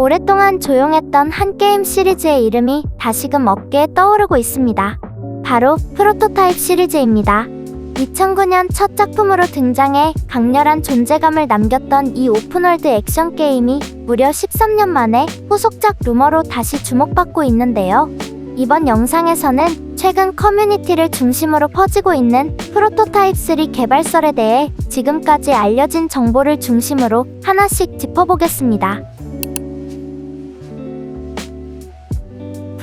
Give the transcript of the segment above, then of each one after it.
오랫동안 조용했던 한 게임 시리즈의 이름이 다시금 어깨에 떠오르고 있습니다. 바로 프로토타입 시리즈입니다. 2009년 첫 작품으로 등장해 강렬한 존재감을 남겼던 이 오픈월드 액션 게임이 무려 13년 만에 후속작 루머로 다시 주목받고 있는데요. 이번 영상에서는 최근 커뮤니티를 중심으로 퍼지고 있는 프로토타입 3 개발설에 대해 지금까지 알려진 정보를 중심으로 하나씩 짚어보겠습니다.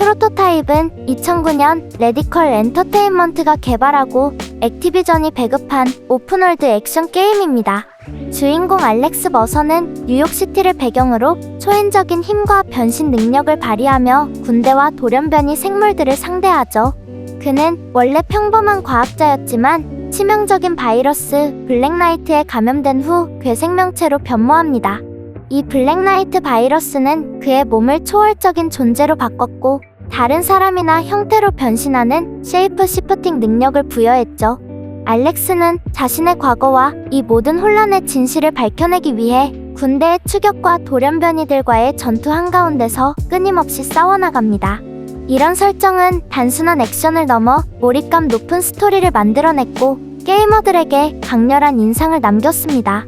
프로토타입은 2009년 레디컬 엔터테인먼트가 개발하고 액티비전이 배급한 오픈월드 액션 게임입니다. 주인공 알렉스 머서는 뉴욕시티를 배경으로 초인적인 힘과 변신 능력을 발휘하며 군대와 돌연변이 생물들을 상대하죠. 그는 원래 평범한 과학자였지만 치명적인 바이러스 블랙나이트에 감염된 후 괴생명체로 변모합니다. 이 블랙나이트 바이러스는 그의 몸을 초월적인 존재로 바꿨고 다른 사람이나 형태로 변신하는 쉐이프 시프팅 능력을 부여했죠. 알렉스는 자신의 과거와 이 모든 혼란의 진실을 밝혀내기 위해 군대의 추격과 돌연변이들과의 전투 한가운데서 끊임없이 싸워나갑니다. 이런 설정은 단순한 액션을 넘어 몰입감 높은 스토리를 만들어냈고 게이머들에게 강렬한 인상을 남겼습니다.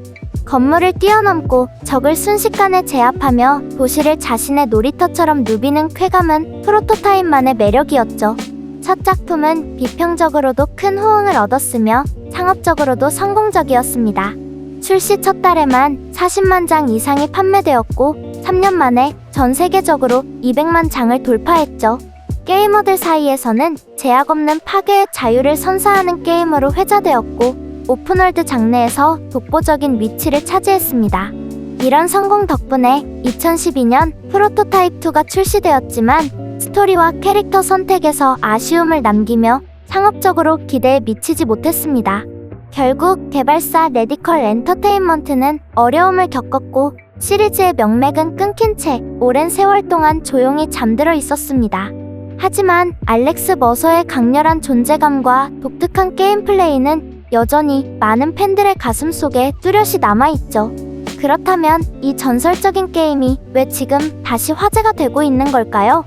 건물을 뛰어넘고 적을 순식간에 제압하며 도시를 자신의 놀이터처럼 누비는 쾌감은 프로토타입만의 매력이었죠. 첫 작품은 비평적으로도 큰 호응을 얻었으며 상업적으로도 성공적이었습니다. 출시 첫 달에만 40만 장 이상이 판매되었고 3년 만에 전 세계적으로 200만 장을 돌파했죠. 게이머들 사이에서는 제약 없는 파괴의 자유를 선사하는 게임으로 회자되었고 오픈월드 장르에서 독보적인 위치를 차지했습니다. 이런 성공 덕분에 2012년 프로토타입 2가 출시되었지만 스토리와 캐릭터 선택에서 아쉬움을 남기며 상업적으로 기대에 미치지 못했습니다. 결국 개발사 레디컬 엔터테인먼트는 어려움을 겪었고 시리즈의 명맥은 끊긴 채 오랜 세월 동안 조용히 잠들어 있었습니다. 하지만 알렉스 머서의 강렬한 존재감과 독특한 게임 플레이는 여전히 많은 팬들의 가슴 속에 뚜렷이 남아있죠. 그렇다면 이 전설적인 게임이 왜 지금 다시 화제가 되고 있는 걸까요?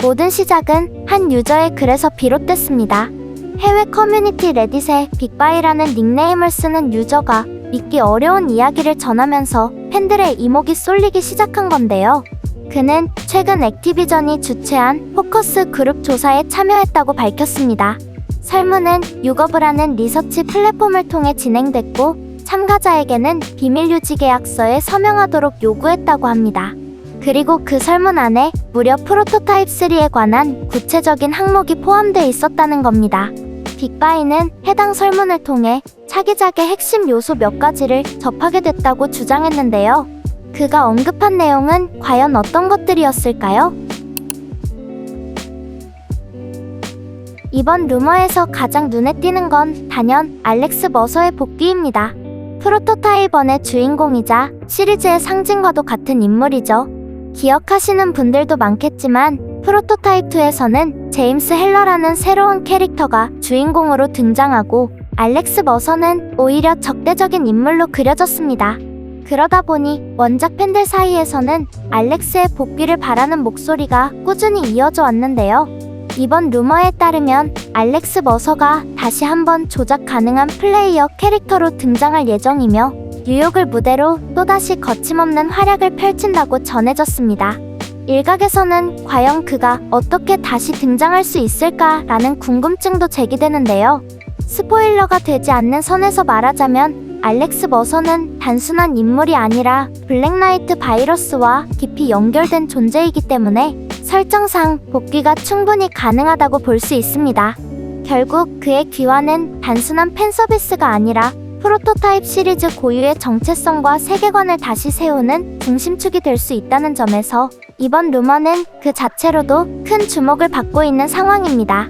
모든 시작은 한 유저의 글에서 비롯됐습니다. 해외 커뮤니티 레딧에 빅바이라는 닉네임을 쓰는 유저가 믿기 어려운 이야기를 전하면서 팬들의 이목이 쏠리기 시작한 건데요. 그는 최근 액티비전이 주최한 포커스 그룹 조사에 참여했다고 밝혔습니다. 설문은 유거브라는 리서치 플랫폼을 통해 진행됐고 참가자에게는 비밀 유지 계약서에 서명하도록 요구했다고 합니다. 그리고 그 설문 안에 무려 프로토타입 3에 관한 구체적인 항목이 포함되어 있었다는 겁니다. 빅바이는 해당 설문을 통해 차기작의 핵심 요소 몇 가지를 접하게 됐다고 주장했는데요. 그가 언급한 내용은 과연 어떤 것들이었을까요? 이번 루머에서 가장 눈에 띄는 건 단연 알렉스 머서의 복귀입니다. 프로토타입1의 주인공이자 시리즈의 상징과도 같은 인물이죠. 기억하시는 분들도 많겠지만 프로토타입 2에서는 제임스 헬러라는 새로운 캐릭터가 주인공으로 등장하고 알렉스 머서는 오히려 적대적인 인물로 그려졌습니다. 그러다 보니 원작 팬들 사이에서는 알렉스의 복귀를 바라는 목소리가 꾸준히 이어져 왔는데요. 이번 루머에 따르면 알렉스 머서가 다시 한번 조작 가능한 플레이어 캐릭터로 등장할 예정이며 뉴욕을 무대로 또다시 거침없는 활약을 펼친다고 전해졌습니다. 일각에서는 과연 그가 어떻게 다시 등장할 수 있을까라는 궁금증도 제기되는데요. 스포일러가 되지 않는 선에서 말하자면 알렉스 머서는 단순한 인물이 아니라 블랙나이트 바이러스와 깊이 연결된 존재이기 때문에 설정상 복귀가 충분히 가능하다고 볼 수 있습니다. 결국 그의 귀환은 단순한 팬 서비스가 아니라 프로토타입 시리즈 고유의 정체성과 세계관을 다시 세우는 중심축이 될 수 있다는 점에서 이번 루머는 그 자체로도 큰 주목을 받고 있는 상황입니다.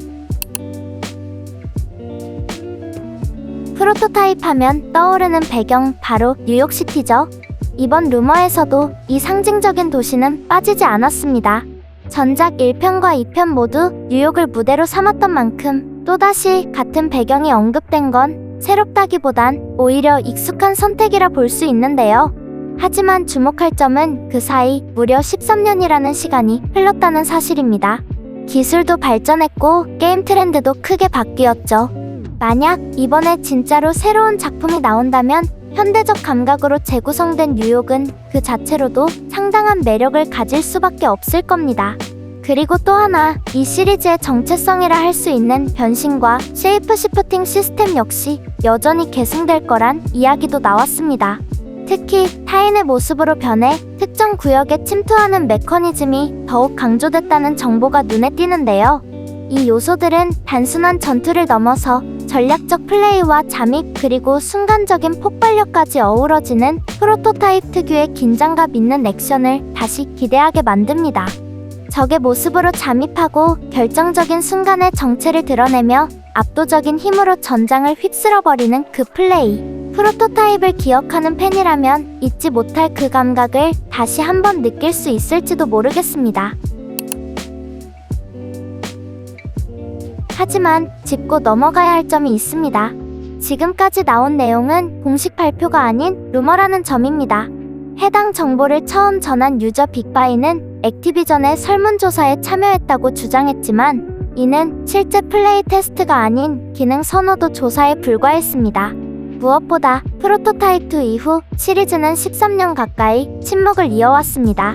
프로토타입 하면 떠오르는 배경 바로 뉴욕시티죠. 이번 루머에서도 이 상징적인 도시는 빠지지 않았습니다. 전작 1편과 2편 모두 뉴욕을 무대로 삼았던 만큼 또다시 같은 배경이 언급된 건 새롭다기보단 오히려 익숙한 선택이라 볼 수 있는데요. 하지만 주목할 점은 그 사이 무려 13년이라는 시간이 흘렀다는 사실입니다. 기술도 발전했고 게임 트렌드도 크게 바뀌었죠. 만약 이번에 진짜로 새로운 작품이 나온다면 현대적 감각으로 재구성된 뉴욕은 그 자체로도 상당한 매력을 가질 수밖에 없을 겁니다. 그리고 또 하나, 이 시리즈의 정체성이라 할 수 있는 변신과 쉐이프 시프팅 시스템 역시 여전히 계승될 거란 이야기도 나왔습니다. 특히 타인의 모습으로 변해 특정 구역에 침투하는 메커니즘이 더욱 강조됐다는 정보가 눈에 띄는데요. 이 요소들은 단순한 전투를 넘어서 전략적 플레이와 잠입 그리고 순간적인 폭발력까지 어우러지는 프로토타입 특유의 긴장감 있는 액션을 다시 기대하게 만듭니다. 적의 모습으로 잠입하고 결정적인 순간에 정체를 드러내며 압도적인 힘으로 전장을 휩쓸어버리는 그 플레이. 프로토타입을 기억하는 팬이라면 잊지 못할 그 감각을 다시 한번 느낄 수 있을지도 모르겠습니다. 하지만 짚고 넘어가야 할 점이 있습니다. 지금까지 나온 내용은 공식 발표가 아닌 루머라는 점입니다. 해당 정보를 처음 전한 유저 빅바이는 액티비전의 설문조사에 참여했다고 주장했지만 이는 실제 플레이 테스트가 아닌 기능 선호도 조사에 불과했습니다. 무엇보다 프로토타입 2 이후 시리즈는 13년 가까이 침묵을 이어왔습니다.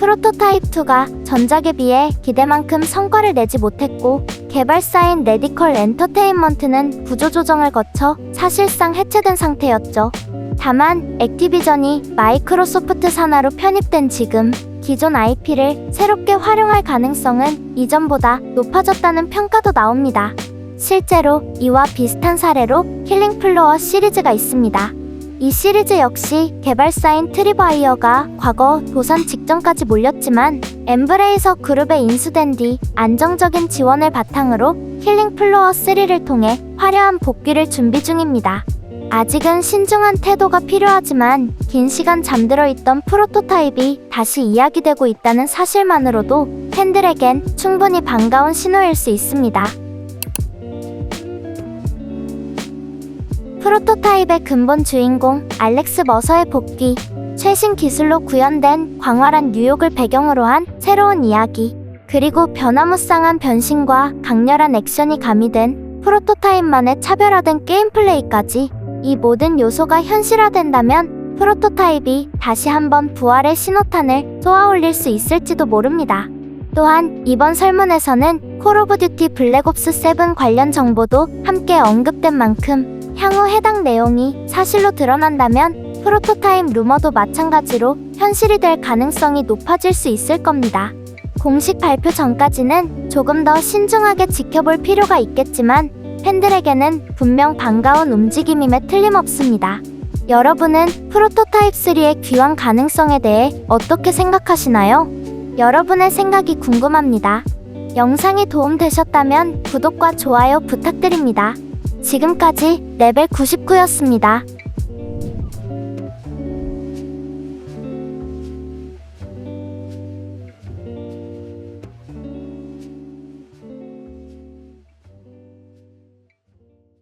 프로토타입 2가 전작에 비해 기대만큼 성과를 내지 못했고 개발사인 레디컬 엔터테인먼트는 구조조정을 거쳐 사실상 해체된 상태였죠. 다만 액티비전이 마이크로소프트 산하로 편입된 지금 기존 IP를 새롭게 활용할 가능성은 이전보다 높아졌다는 평가도 나옵니다. 실제로 이와 비슷한 사례로 힐링 플로어 시리즈가 있습니다. 이 시리즈 역시 개발사인 트리바이어가 과거 도산 직전까지 몰렸지만 엠브레이서 그룹에 인수된 뒤 안정적인 지원을 바탕으로 힐링 플로어 3를 통해 화려한 복귀를 준비 중입니다. 아직은 신중한 태도가 필요하지만 긴 시간 잠들어 있던 프로토타입이 다시 이야기되고 있다는 사실만으로도 팬들에겐 충분히 반가운 신호일 수 있습니다. 프로토타입의 근본 주인공 알렉스 머서의 복귀, 최신 기술로 구현된 광활한 뉴욕을 배경으로 한 새로운 이야기, 그리고 변화무쌍한 변신과 강렬한 액션이 가미된 프로토타입만의 차별화된 게임 플레이까지 이 모든 요소가 현실화된다면 프로토타입이 다시 한번 부활의 신호탄을 쏘아올릴 수 있을지도 모릅니다. 또한 이번 설문에서는 콜 오브 듀티 블랙옵스 7 관련 정보도 함께 언급된 만큼 향후 해당 내용이 사실로 드러난다면 프로토타입 루머도 마찬가지로 현실이 될 가능성이 높아질 수 있을 겁니다. 공식 발표 전까지는 조금 더 신중하게 지켜볼 필요가 있겠지만 팬들에게는 분명 반가운 움직임임에 틀림없습니다. 여러분은 프로토타입 3의 귀환 가능성에 대해 어떻게 생각하시나요? 여러분의 생각이 궁금합니다. 영상이 도움되셨다면 구독과 좋아요 부탁드립니다. 지금까지 레벨 99였습니다.